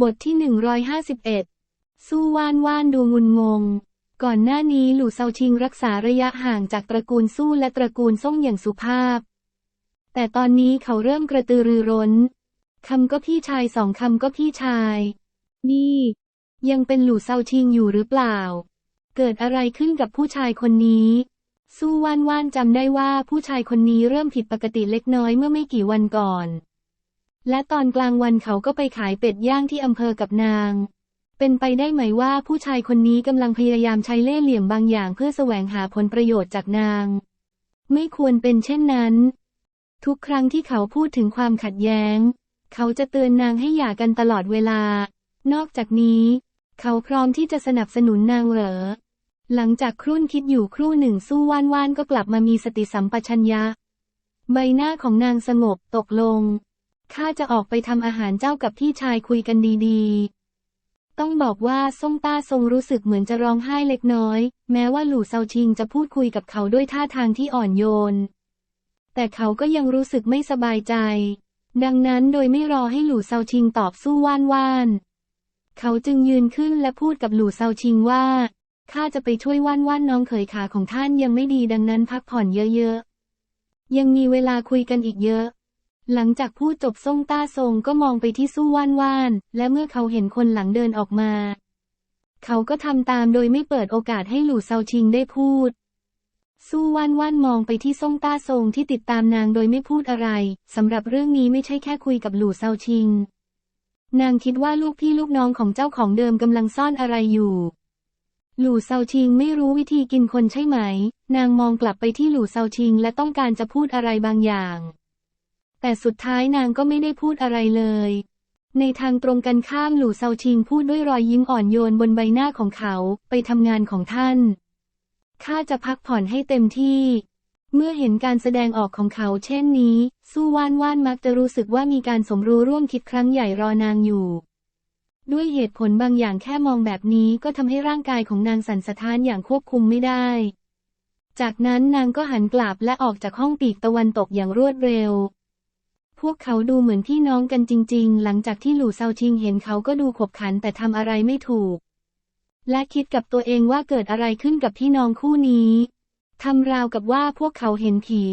บทที่ 151 สู้ว่านว่านดูงุนงง ก่อนหน้านี้หลู่เซาชิงรักษาระยะห่างจากตระกูลสู้และตระกูลซ่งอย่างสุภาพ แต่ตอนนี้เขาเริ่มกระตือรือร้น คำก็พี่ชายสองคำก็พี่ชาย นี่ ยังเป็นหลู่เซาชิงอยู่หรือเปล่า เกิดอะไรขึ้นกับผู้ชายคนนี้ สู้ว่านว่านจำได้ว่าผู้ชายคนนี้เริ่มผิดปกติเล็กน้อยเมื่อไม่กี่วันก่อน และตอนกลางวันเขาก็ไปขายเป็ดย่างที่อำเภอกับนาง เป็นไปได้ไหมว่าผู้ชายคนนี้กำลังพยายามใช้เล่ห์เหลี่ยมบางอย่างเพื่อแสวงหาผลประโยชน์จากนาง ไม่ควรเป็นเช่นนั้น ทุกครั้งที่เขาพูดถึงความขัดแย้ง เขาจะเตือนนางให้หย่ากันตลอดเวลา นอกจากนี้ เขาพร้อมที่จะสนับสนุนนางเหรอ หลังจากครุ่นคิดอยู่ครู่หนึ่งสู้ว่านว่านก็กลับมามีสติสัมปชัญญะ ใบหน้าของนางสงบตกลง ข้าจะออกไปทำอาหารเจ้ากับพี่ชายคุยกันดีๆ ต้องบอกว่าซ่งต้าทรงรู้สึกเหมือนจะร้องไห้เล็กน้อย แม้ว่าหลู่เซาชิงจะพูดคุยกับเขาด้วยท่าทางที่อ่อนโยน แต่เขาก็ยังรู้สึกไม่สบายใจ ดังนั้นโดยไม่รอให้หลู่เซาชิงตอบสู้ว่านว่านเขาจึงยืนขึ้นและพูดกับหลู่เซาชิงว่าข้าจะไปช่วยว่านว่านน้องเขยขาของท่านยังไม่ดีดังนั้นพักผ่อนเยอะๆ ยังมีเวลาคุยกันอีกเยอะ หลังจากพูดจบซ่งต้าทรงก็มองไปที่สู้ว่านว่าน และเมื่อเขาเห็นคนหลังเดินออกมา เขาก็ทำตามโดยไม่เปิดโอกาสให้หลู่เซาชิงได้พูด สู้ว่านว่านมองไปที่ซ่งต้าทรงที่ติดตามนางโดยไม่พูดอะไรสำหรับเรื่องนี้ไม่ใช่แค่คุยกับหลู่เซาชิง นางคิดว่าลูกพี่ลูกน้องของเจ้าของเดิมกำลังซ่อนอะไรอยู่หลู่เซาชิงไม่รู้วิธีกินคนใช่ไหม นางมองกลับไปที่หลู่เซาชิงและต้องการจะพูดอะไรบางอย่าง แต่สุดท้ายนางก็ไม่ได้พูดอะไรเลย ในทางตรงกันข้ามหลู่เซาชิงพูดด้วยรอยยิ้มอ่อนโยนบนใบหน้าของเขาไปทำงานของท่าน ข้าจะพักผ่อนให้เต็มที่ เมื่อเห็นการแสดงออกของเขาเช่นนี้ สู้ว่านว่านมักจะรู้สึกว่ามีการสมรู้ร่วมคิดครั้งใหญ่รอนางอยู่ด้วยเหตุผลบางอย่างแค่มองแบบนี้ก็ทำให้ร่างกายของนางสั่นสะท้านอย่างควบคุมไม่ได้ จากนั้นนางก็หันกลับและออกจากห้องปีกตะวันตกอย่างรวดเร็ว พวกเขาดูเหมือนพี่น้องกันจริง ๆ หลังจากที่หลู่เซาชิงเห็นเขาก็ดูขบขันแต่ทำอะไรไม่ถูก และคิดกับตัวเองว่าเกิดอะไรขึ้นกับพี่น้องคู่นี้ทำราวกับว่าพวกเขาเห็นผี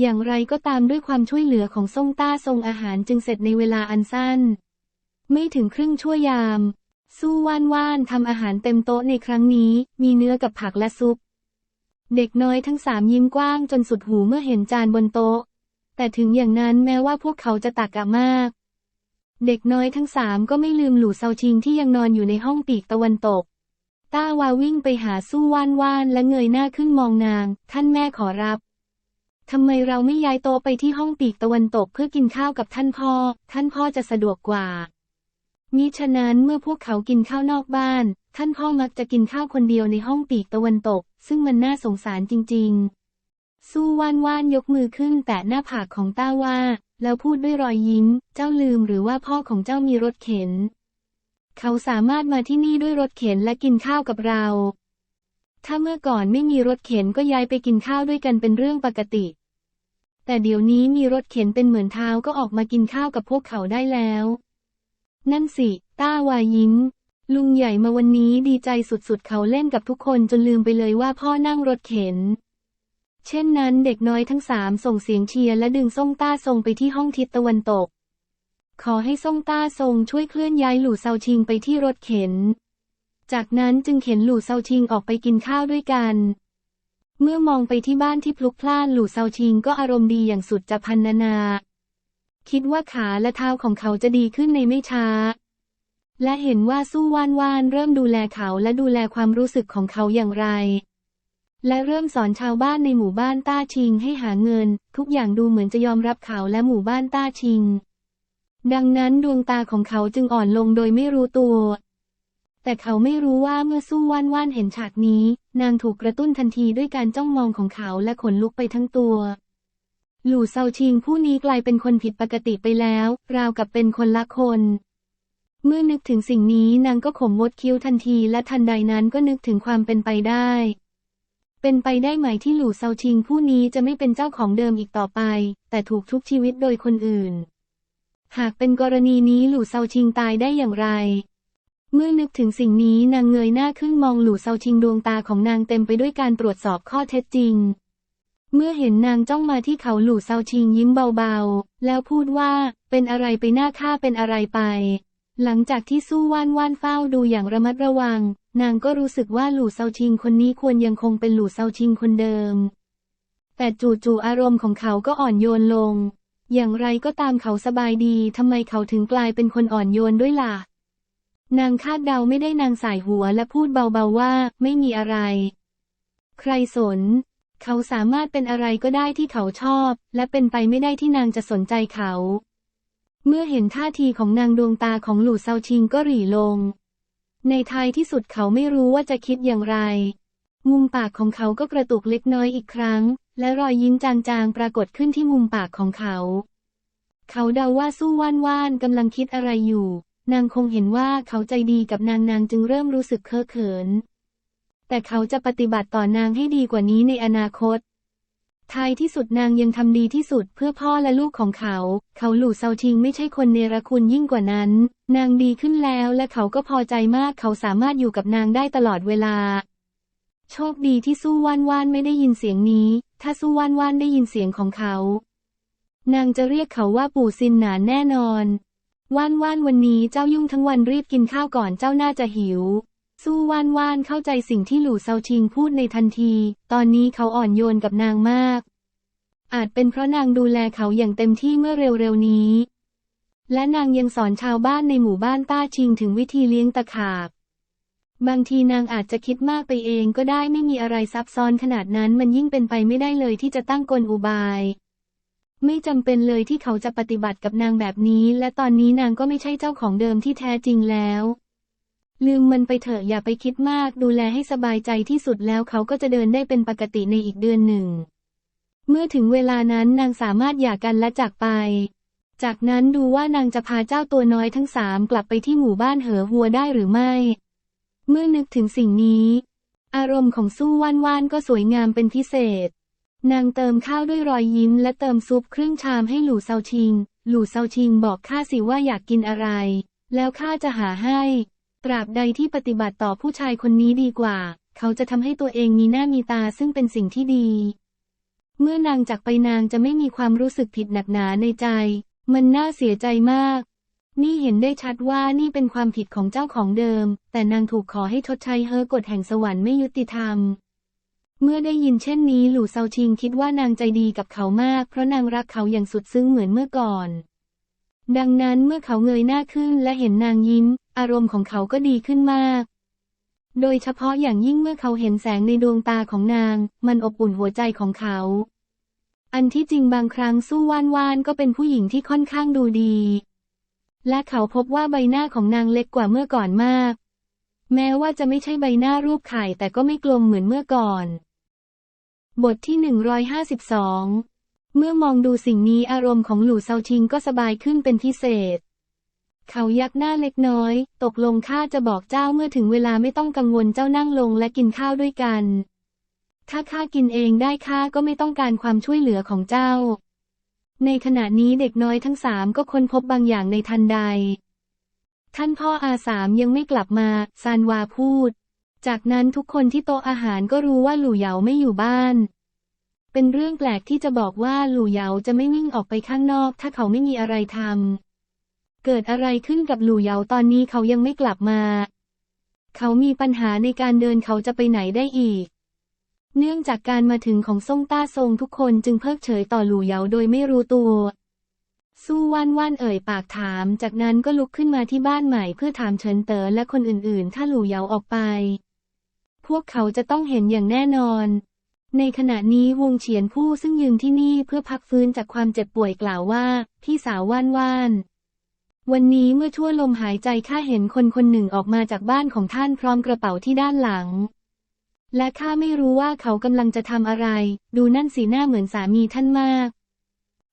อย่างไรก็ตามด้วยความช่วยเหลือของซ่งต้าทรงอาหารจึงเสร็จในเวลาอันสั้น ไม่ถึงครึ่งชั่วยาม สู้ว่านว่านทำอาหารเต็มโต๊ะในครั้งนี้ มีเนื้อกับผักและซุป เด็กน้อยทั้งสามยิ้มกว้างจนสุดหูเมื่อเห็นจานบนโต๊ะ แต่ถึงอย่างนั้นแม้ว่าพวกเขาจะตักกะมาก เด็กน้อยทั้งสามก็ไม่ลืมหลู่เซาชิงที่ยังนอนอยู่ในห้องปีกตะวันตก ต้าวาวิ่งไปหาสู้ว่านว่านและเงยหน้าขึ้นมองนาง ท่านแม่ขอรับทำไมเราไม่ย้ายโต๊ะไปที่ห้องปีกตะวันตกเพื่อกินข้าวกับท่านพ่อ ท่านพ่อจะสะดวกกว่า มิฉะนั้นเมื่อพวกเขากินข้าวนอกบ้าน ท่านพ่อมักจะกินข้าวคนเดียวในห้องปีกตะวันตก ซึ่งมันน่าสงสารจริง ๆ สู้ว่านว่านยกมือขึ้นแตะหน้าผากของต้าว่า แล้วพูดด้วยรอยยิ้ม เจ้าลืมหรือว่าพ่อของเจ้ามีรถเข็น เขาสามารถมาที่นี่ด้วยรถเข็นและกินข้าวกับเรา ถ้าเมื่อก่อนไม่มีรถเข็นก็ย้ายไปกินข้าวด้วยกันเป็นเรื่องปกติ แต่เดี๋ยวนี้มีรถเข็นเป็นเหมือนเท้าก็ออกมากินข้าวกับพวกเขาได้แล้ว นั่นสิ ต้าวายิ้มลุงใหญ่มาวันนี้ดีใจสุดๆ เขาเล่นกับทุกคนจนลืมไปเลยว่าพ่อนั่งรถเข็น เช่นนั้นเด็กน้อยทั้งสามส่งเสียงเชียร์และดึงซ่งต้าทรงไปที่ห้องทิศตะวันตก ขอให้ซ่งต้าทรงช่วยเคลื่อนย้ายหลู่เซาชิงไปที่รถเข็น จากนั้นจึงเข็นหลู่เซาชิงออกไปกินข้าวด้วยกัน เมื่อมองไปที่บ้านที่พลุกพล่านหลู่เซาชิงก็อารมณ์ดีอย่างสุดจะพันนานา คิดว่าขาและเท้าของเขาจะดีขึ้นในไม่ช้า และเห็นว่าสู้ว่านว่านเริ่มดูแลเขาและดูแลความรู้สึกของเขาอย่างไร และเริ่มสอนชาวบ้านในหมู่บ้านต้าชิงให้หาเงิน ทุกอย่างดูเหมือนจะยอมรับเขาและหมู่บ้านต้าชิง ดังนั้นดวงตาของเขาจึงอ่อนลงโดยไม่รู้ตัว แต่เขาไม่รู้ว่าเมื่อสู้ว่านว่านเห็นฉากนี้ นางถูกกระตุ้นทันทีด้วยการจ้องมองของเขาและขนลุกไปทั้งตัว หลู่เซาชิงผู้นี้กลายเป็นคนผิดปกติไปแล้ว ราวกับเป็นคนละคนเมื่อนึกถึงสิ่งนี้นางก็ขมวดคิ้วทันทีและทันใดนั้นก็นึกถึงความเป็นไปได้ เป็นไปได้ไหมที่หลู่เซาชิงผู้นี้จะไม่เป็นเจ้าของเดิมอีกต่อไป แต่ถูกทุกชีวิตโดยคนอื่น หากเป็นกรณีนี้หลู่เซาชิงตายได้อย่างไร เมื่อนึกถึงสิ่งนี้นางเงยหน้าขึ้นมองหลู่เซาชิงดวงตาของนางเต็มไปด้วยการตรวจสอบข้อเท็จจริง เมื่อเห็นนางจ้องมาที่เขาหลู่เซาชิงยิ้มเบาๆ แล้วพูดว่า เป็นอะไรไปหน้าข้าเป็นอะไรไป หลังจากที่สู้ว่านว่านเฝ้าดูอย่างระมัดระวัง นางก็รู้สึกว่าหลู่เซาชิงคนนี้ควรยังคงเป็นหลู่เซาชิงคนเดิม แต่จู่ๆอารมณ์ของเขาก็อ่อนโยนลง อย่างไรก็ตามเขาสบายดีทำไมเขาถึงกลายเป็นคนอ่อนโยนด้วยล่ะ นางคาดเดาไม่ได้นางสายหัวและพูดเบาๆว่าไม่มีอะไร ใครสน เขาสามารถเป็นอะไรก็ได้ที่เขาชอบ และเป็นไปไม่ได้ที่นางจะสนใจเขา เมื่อเห็นท่าทีของนางดวงตาของหลู่เซาชิงก็หรี่ลง ในท้ายที่สุดเขาไม่รู้ว่าจะคิดอย่างไร มุมปากของเขาก็กระตุกเล็กน้อยอีกครั้ง และรอยยิ้มจางๆปรากฏขึ้นที่มุมปากของเขา เขาเดาว่าสู้ว่านว่านกำลังคิดอะไรอยู่ นางคงเห็นว่าเขาใจดีกับนางนางจึงเริ่มรู้สึกเคอะเขิน แต่เขาจะปฏิบัติต่อนางให้ดีกว่านี้ในอนาคต ท้ายที่สุดนางยังทำดีที่สุดเพื่อพ่อและลูกของเขา เขาหลู่เซาชิงไม่ใช่คนเนรคุณยิ่งกว่านั้น นางดีขึ้นแล้วและเขาก็พอใจมากเขาสามารถอยู่กับนางได้ตลอดเวลา โชคดีที่สู้ว่านว่านไม่ได้ยินเสียงนี้ ถ้าสู้ว่านว่านได้ยินเสียงของเขา นางจะเรียกเขาว่าปู่ซินหนานแน่นอน ว่านว่านวันนี้เจ้ายุ่งทั้งวันรีบกินข้าวก่อนเจ้าน่าจะหิว สู้ว่านว่านเข้าใจสิ่งที่หลู่เซาชิงพูดในทันที ตอนนี้เขาอ่อนโยนกับนางมาก อาจเป็นเพราะนางดูแลเขาอย่างเต็มที่เมื่อเร็วๆนี้ และนางยังสอนชาวบ้านในหมู่บ้านต้าชิงถึงวิธีเลี้ยงตะขาบบางทีนางอาจจะคิดมากไปเองก็ได้ไม่มีอะไรซับซ้อนขนาดนั้นมันยิ่งเป็นไปไม่ได้เลยที่จะตั้งกลอุบาย ไม่จำเป็นเลยที่เขาจะปฏิบัติกับนางแบบนี้ และตอนนี้นางก็ไม่ใช่เจ้าของเดิมที่แท้จริงแล้ว ลืมมันไปเถอะอย่าไปคิดมากดูแลให้สบายใจที่สุดแล้วเขาก็จะเดินได้เป็นปกติในอีกเดือนหนึ่ง เมื่อถึงเวลานั้นนางสามารถหย่ากันและจากไป จากนั้นดูว่านางจะพาเจ้าตัวน้อยทั้งสามกลับไปที่หมู่บ้านเหอหัวได้หรือไม่ เมื่อนึกถึงสิ่งนี้ อารมณ์ของสู้ว่านว่านก็สวยงามเป็นพิเศษ นางเติมข้าวด้วยรอยยิ้ม และเติมซุปครึ่งชามให้หลู่เซาชิง หลู่เซาชิงบอกข้าสิว่าอยากกินอะไร แล้วข้าจะหาให้ ตราบใดที่ปฏิบัติต่อผู้ชายคนนี้ดีกว่า เขาจะทำให้ตัวเองมีหน้ามีตาซึ่งเป็นสิ่งที่ดี เมื่อนางจากไปนางจะไม่มีความรู้สึกผิดหนักหนาในใจ มันน่าเสียใจมาก นี่เห็นได้ชัดว่านี่เป็นความผิดของเจ้าของเดิม แต่นางถูกขอให้ชดใช้เฮอกฎแห่งสวรรค์ไม่ยุติธรรมเมื่อได้ยินเช่นนี้ หลู่เซาชิงคิดว่านางใจดีกับเขามาก เพราะนางรักเขาอย่างสุดซึ้งเหมือนเมื่อก่อน ดังนั้นเมื่อเขาเงยหน้าขึ้นและเห็นนางยิ้ม อารมณ์ของเขาก็ดีขึ้นมาก โดยเฉพาะอย่างยิ่งเมื่อเขาเห็นแสงในดวงตาของนาง มันอบอุ่นหัวใจของเขา อันที่จริงบางครั้งสู้ว่านว่านก็เป็นผู้หญิงที่ค่อนข้างดูดี และเขาพบว่าใบหน้าของนางเล็กกว่าเมื่อก่อนมาก แม้ว่าจะไม่ใช่ใบหน้ารูปไข่แต่ก็ไม่กลมเหมือนเมื่อก่อน บทที่ 152 เมื่อมองดูสิ่งนี้อารมณ์ของหลู่เซาชิงก็สบายขึ้นเป็นพิเศษ เขายักหน้าเล็กน้อย ตกลงข้าจะบอกเจ้าเมื่อถึงเวลาไม่ต้องกังวลเจ้านั่งลงและกินข้าวด้วยกัน ถ้าข้ากินเองได้ข้าก็ไม่ต้องการความช่วยเหลือของเจ้า ในขณะนี้เด็กน้อยทั้งสามก็ค้นพบบางอย่างในทันใด ท่านพ่ออาสามยังไม่กลับมาซานวาพูด จากนั้นทุกคนที่โต๊ะอาหารก็รู้ว่าหลู่เหยาไม่อยู่บ้านเป็นเรื่องแปลกที่จะบอกว่าหลู่เหยาจะไม่วิ่งออกไปข้างนอก ถ้าเขาไม่มีอะไรทำ เกิดอะไรขึ้นกับหลู่เหยาตอนนี้เขายังไม่กลับมา เขามีปัญหาในการเดินเขาจะไปไหนได้อีก เนื่องจากการมาถึงของซ่งต้าซงทุกคนจึงเพิกเฉยต่อหลู่เหยาโดยไม่รู้ตัว สู้ว่านว่านเอ่ยปากถาม จากนั้นก็ลุกขึ้นมาที่บ้านใหม่เพื่อถามเฉินเต๋อและคนอื่นๆ ถ้าหลู่เหยาออกไป พวกเขาจะต้องเห็นอย่างแน่นอนในขณะนี้วงเฉียนผู้ซึ่งยืนที่นี่เพื่อพักฟื้นจากความเจ็บป่วยกล่าวว่า พี่สาวว่านว่าน วันนี้เมื่อชั่วลมหายใจข้าเห็นคนคนหนึ่งออกมาจากบ้านของท่านพร้อมกระเป๋าที่ด้านหลัง และข้าไม่รู้ว่าเขากำลังจะทำอะไร ดูนั่นสีหน้าเหมือนสามีท่านมาก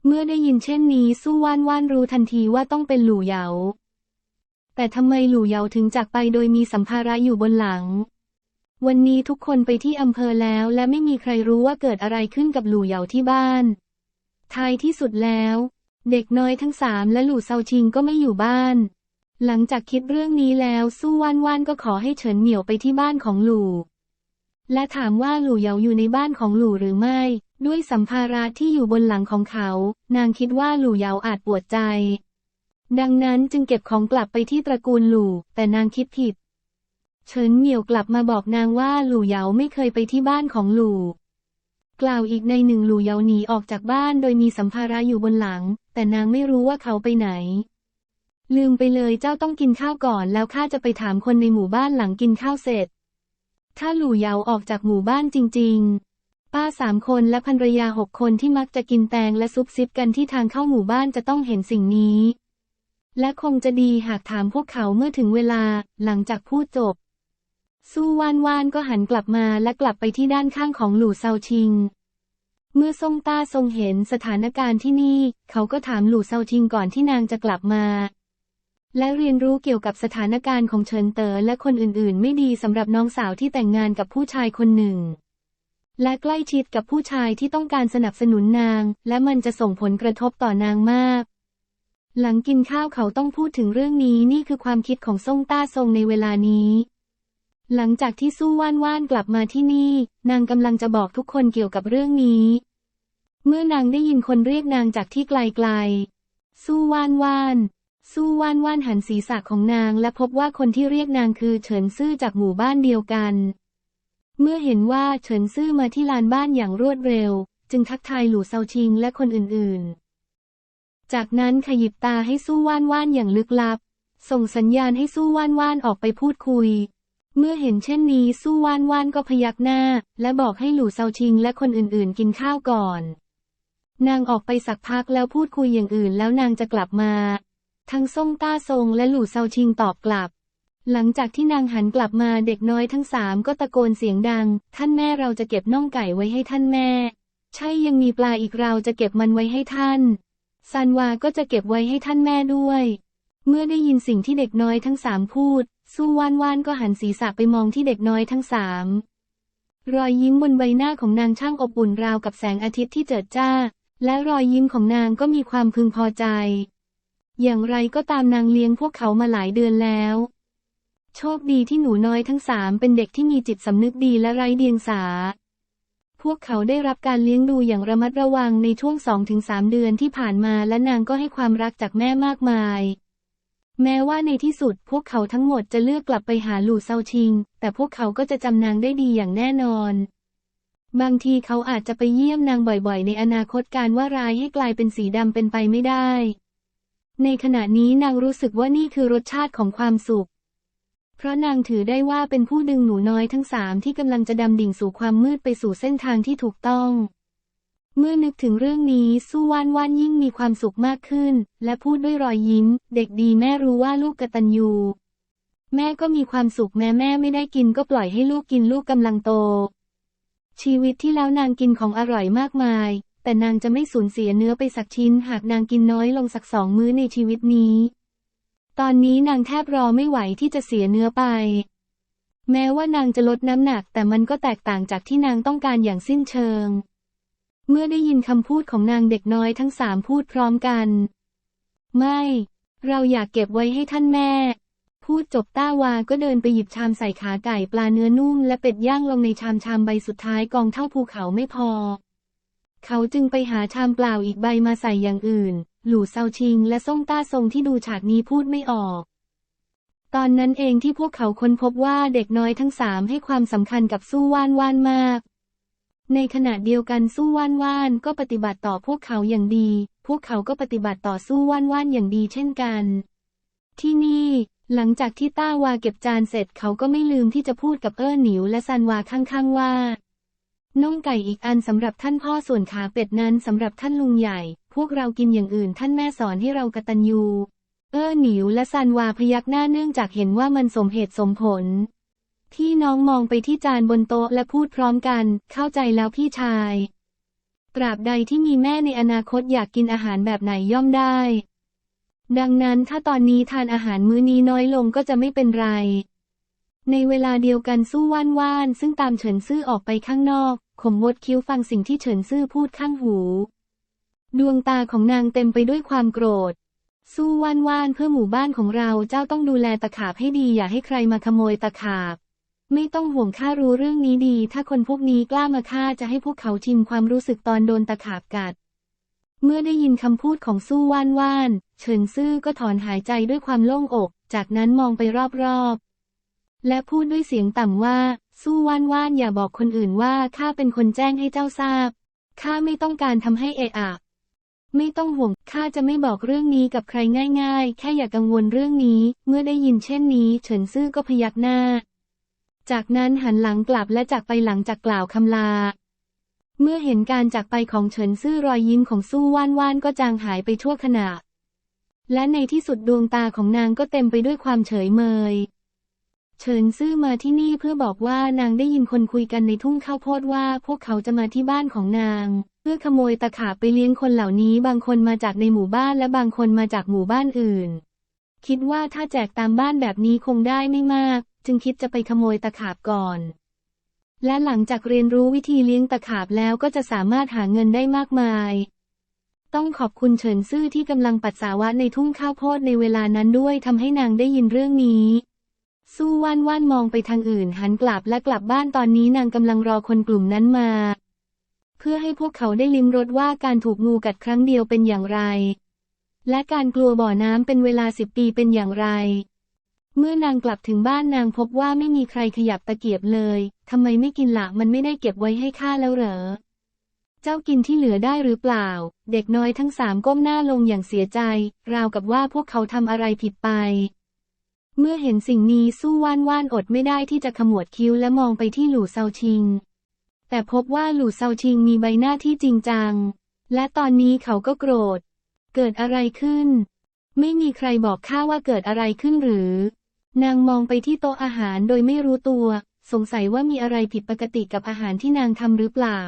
เมื่อได้ยินเช่นนี้สู้ว่านว่านรู้ทันทีว่าต้องเป็นหลู่เหยา แต่ทำไมหลู่เหยาถึงจากไปโดยมีสัมภาระอยู่บนหลัง วันนี้ทุกคนไปที่อำเภอแล้วและไม่มีใครรู้ว่าเกิดอะไรขึ้นกับหลู่เหยาที่บ้าน ท้ายที่สุดแล้ว เด็กน้อยทั้งสามและหลู่เซาชิงก็ไม่อยู่บ้าน หลังจากคิดเรื่องนี้แล้วสู้ว่านว่านก็ขอให้เฉินเหมียวไปที่บ้านของหลู่และถามว่าหลู่เหยาอยู่ในบ้านของหลู่หรือไม่ ด้วยสัมภาระที่อยู่บนหลังของเขา นางคิดว่าหลู่เหยาอาจปวดใจ ดังนั้นจึงเก็บของกลับไปที่ตระกูลหลู่แต่นางคิดผิด เฉินเหมียวกลับมาบอกนางว่าหลู่เหยาไม่เคยไปที่บ้านของหลู่ กล่าวอีกในหนึ่งหลู่เยาหนีออกจากบ้านโดยมีสัมภาระอยู่บนหลัง แต่นางไม่รู้ว่าเขาไปไหน ลืมไปเลยเจ้าต้องกินข้าวก่อน แล้วข้าจะไปถามคนในหมู่บ้านหลังกินข้าวเสร็จ ถ้าหลู่เยาออกจากหมู่บ้านจริง ๆ ป้าสามคนและภรรยาหกคนที่มักจะกินแตงและซุบซิบกันที่ทางเข้าหมู่บ้านจะต้องเห็นสิ่งนี้ และคงจะดีหากถามพวกเขาเมื่อถึงเวลา หลังจากพูดจบ สู้ว่านว่านก็หันกลับมาและกลับไปที่ด้านข้างของหลู่เซาชิง เมื่อทรงต้าทรงเห็นสถานการณ์ที่นี่ เขาก็ถามหลู่เซาชิงก่อนที่นางจะกลับมา และเรียนรู้เกี่ยวกับสถานการณ์ของเฉินเต๋อและคนอื่นๆ ไม่ดีสำหรับน้องสาวที่แต่งงานกับผู้ชายคนหนึ่ง และใกล้ชิดกับผู้ชายที่ต้องการสนับสนุนนาง และมันจะส่งผลกระทบต่อนางมากหลังกินข้าวเขาต้องพูดถึงเรื่องนี้นี่คือความคิดของซ่งต้าทรงในเวลานี้ หลังจากที่สู้ว่านว่านกลับมาที่นี่ นางกำลังจะบอกทุกคนเกี่ยวกับเรื่องนี้ เมื่อนางได้ยินคนเรียกนางจากที่ไกลๆ สู้ว่านว่าน สู้ว่านว่านหันศีรษะของนางและพบว่าคนที่เรียกนางคือเฉินซื่อจากหมู่บ้านเดียวกัน เมื่อเห็นว่าเฉินซื่อมาที่ลานบ้านอย่างรวดเร็ว จึงทักทายหลู่เซาชิงและคนอื่นๆ จากนั้นขยิบตาให้สู้ว่านว่านอย่างลึกลับ ส่งสัญญาณให้สู้ว่านว่านออกไปพูดคุย เมื่อเห็นเช่นนี้สู้ว่านว่านก็พยักหน้า และบอกให้หลู่เซาชิงและคนอื่นๆกินข้าวก่อน นางออกไปสักพักแล้วพูดคุยอย่างอื่นแล้วนางจะกลับมา ทั้งซ่งต้าทรงและหลู่เซาชิงตอบกลับ หลังจากที่นางหันกลับมาเด็กน้อยทั้งสามก็ตะโกนเสียงดัง ท่านแม่เราจะเก็บน่องไก่ไว้ให้ท่านแม่ ใช่ยังมีปลาอีกเราจะเก็บมันไว้ให้ท่านซันวาก็จะเก็บไว้ให้ท่านแม่ด้วย เมื่อได้ยินสิ่งที่เด็กน้อยทั้งสามพูด สู้ว่านว่านก็หันศีรษะไปมองที่เด็กน้อยทั้งสามรอยยิ้มบนใบหน้าของนางช่างอบอุ่นราวกับแสงอาทิตย์ที่เจิดจ้า และรอยยิ้มของนางก็มีความพึงพอใจ อย่างไรก็ตามนางเลี้ยงพวกเขามาหลายเดือนแล้ว โชคดีที่หนูน้อยทั้งสามเป็นเด็กที่มีจิตสำนึกดีและไร้เดียงสา พวกเขาได้รับการเลี้ยงดูอย่างระมัดระวังในช่วง2-3เดือนที่ผ่านมาและนางก็ให้ความรักจากแม่มากมาย แม้ว่าในที่สุดพวกเขาทั้งหมดจะเลือกกลับไปหาหลู่เซาชิง แต่พวกเขาก็จะจำนางได้ดีอย่างแน่นอน บางทีเขาอาจจะไปเยี่ยมนางบ่อยๆ ในอนาคตการว่าร้ายให้กลายเป็นสีดำเป็นไปไม่ได้ ในขณะนี้นางรู้สึกว่านี่คือรสชาติของความสุข เพราะนางถือได้ว่าเป็นผู้ดึงหนูน้อยทั้งสามที่กำลังจะดำดิ่งสู่ความมืดไปสู่เส้นทางที่ถูกต้อง เมื่อนึกถึงเรื่องนี้สู้ว่านว่านยิ่งมีความสุขมากขึ้น และพูดด้วยรอยยิ้ม เด็กดีแม่รู้ว่าลูกกตัญญูแม่ก็มีความสุขแม้แม่ไม่ได้กินก็ปล่อยให้ลูกกินลูกกำลังโต ชีวิตที่แล้วนางกินของอร่อยมากมาย แต่นางจะไม่สูญเสียเนื้อไปสักชิ้น หากนางกินน้อยลงสักสองมื้อในชีวิตนี้ ตอนนี้นางแทบรอไม่ไหวที่จะเสียเนื้อไป แม้ว่านางจะลดน้ำหนักแต่มันก็แตกต่างจากที่นางต้องการอย่างสิ้นเชิง เมื่อได้ยินคำพูดของนางเด็กน้อยทั้งสามพูดพร้อมกัน ไม่ เราอยากเก็บไว้ให้ท่านแม่ พูดจบต้าวาก็เดินไปหยิบชามใส่ขาไก่ปลาเนื้อนุ่มและเป็ดย่างลงในชามชามใบสุดท้ายกองเท่าภูเขาไม่พอ เขาจึงไปหาชามเปล่าอีกใบมาใส่อย่างอื่น หลู่เซาชิงและซ่งต้าทรงที่ดูฉากนี้พูดไม่ออก ตอนนั้นเองที่พวกเขาค้นพบว่าเด็กน้อยทั้งสามให้ความสำคัญกับสู้ว่านว่านมาก ในขณะเดียวกันสู้ว่านว่านก็ปฏิบัติต่อพวกเขาอย่างดี พวกเขาก็ปฏิบัติต่อสู้ว่านว่านอย่างดีเช่นกัน ที่นี่ หลังจากที่ต้าวาเก็บจานเสร็จเขาก็ไม่ลืมที่จะพูดกับเอ้อหนิวและซันวาข้างๆว่าน่องไก่อีกอันสำหรับท่านพ่อส่วนขาเป็ดนั้นสำหรับท่านลุงใหญ่ พวกเรากินอย่างอื่นท่านแม่สอนให้เรากตัญญู เอ้อหนิวและซันวาพยักหน้าเนื่องจากเห็นว่ามันสมเหตุสมผล ที่น้องมองไปที่จานบนโต๊ะและพูดพร้อมกัน เข้าใจแล้วพี่ชาย ตราบใดที่มีแม่ในอนาคตอยากกินอาหารแบบไหนย่อมได้ ดังนั้นถ้าตอนนี้ทานอาหารมื้อนี้น้อยลงก็จะไม่เป็นไร ในเวลาเดียวกันสู้ว่านว่านซึ่งตามเฉินซื่อออกไปข้างนอก ขมวดคิ้วฟังสิ่งที่เฉินซื่อพูดข้างหู ดวงตาของนางเต็มไปด้วยความโกรธสู้ว่านว่านเพื่อหมู่บ้านของเราเจ้าต้องดูแลตะขาบให้ดีอย่าให้ใครมาขโมยตะขาบ ไม่ต้องห่วงข้ารู้เรื่องนี้ดี ถ้าคนพวกนี้กล้ามาฆ่าจะให้พวกเขาชิมความรู้สึกตอนโดนตะขาบกัด เมื่อได้ยินคำพูดของสู้ว่านว่าน เฉินซื่อก็ถอนหายใจด้วยความโล่งอก จากนั้นมองไปรอบๆ และพูดด้วยเสียงต่ำว่า สู้ว่านว่านอย่าบอกคนอื่นว่าข้าเป็นคนแจ้งให้เจ้าทราบ ข้าไม่ต้องการทำให้เอะอะ ไม่ต้องห่วง ข้าจะไม่บอกเรื่องนี้กับใครง่าย ๆ แค่อย่ากังวลเรื่องนี้ เมื่อได้ยินเช่นนี้ เฉินซื่อก็พยักหน้า จากนั้นหันหลังกลับและจากไปหลังจากกล่าวคำลา เมื่อเห็นการจากไปของเฉินซื่อรอยยิ้มของสู้ว่านว่านก็จางหายไปชั่วขณะ และในที่สุดดวงตาของนางก็เต็มไปด้วยความเฉยเมย เฉินซื่อมาที่นี่เพื่อบอกว่านางได้ยินคนคุยกันในทุ่งข้าวโพดว่าพวกเขาจะมาที่บ้านของนาง เพื่อขโมยตะขาบไปเลี้ยงคนเหล่านี้บางคนมาจากในหมู่บ้านและบางคนมาจากหมู่บ้านอื่น คิดว่าถ้าแจกตามบ้านแบบนี้คงได้ไม่มาก จึงคิดจะไปขโมยตะขาบก่อน และหลังจากเรียนรู้วิธีเลี้ยงตะขาบแล้วก็จะสามารถหาเงินได้มากมาย ต้องขอบคุณเฉินซื่อที่กำลังปัสสาวะในทุ่งข้าวโพดในเวลานั้นด้วยทำให้นางได้ยินเรื่องนี้สู้ว่านว่านมองไปทางอื่นหันกลับและกลับบ้านตอนนี้นางกำลังรอคนกลุ่มนั้นมา เพื่อให้พวกเขาได้ลิ้มรสว่าการถูกงูกัดครั้งเดียวเป็นอย่างไร และการกลัวบ่อน้ำเป็นเวลาสิบปีเป็นอย่างไร เมื่อนางกลับถึงบ้านนางพบว่าไม่มีใครขยับตะเกียบเลย ทำไมไม่กินละมันไม่ได้เก็บไว้ให้ข้าแล้วเหรอ เจ้ากินที่เหลือได้หรือเปล่า เด็กน้อยทั้งสามก้มหน้าลงอย่างเสียใจ ราวกับว่าพวกเขาทำอะไรผิดไป เมื่อเห็นสิ่งนี้สู้ว่านว่านอดไม่ได้ที่จะขมวดคิ้วและมองไปที่หลู่เซาชิง แต่พบว่าหลู่เซาชิงมีใบหน้าที่จริงจัง และตอนนี้เขาก็โกรธ เกิดอะไรขึ้น ไม่มีใครบอกข้าว่าเกิดอะไรขึ้นหรือ นางมองไปที่โต๊ะอาหารโดยไม่รู้ตัว สงสัยว่ามีอะไรผิดปกติกับอาหารที่นางทำหรือเปล่า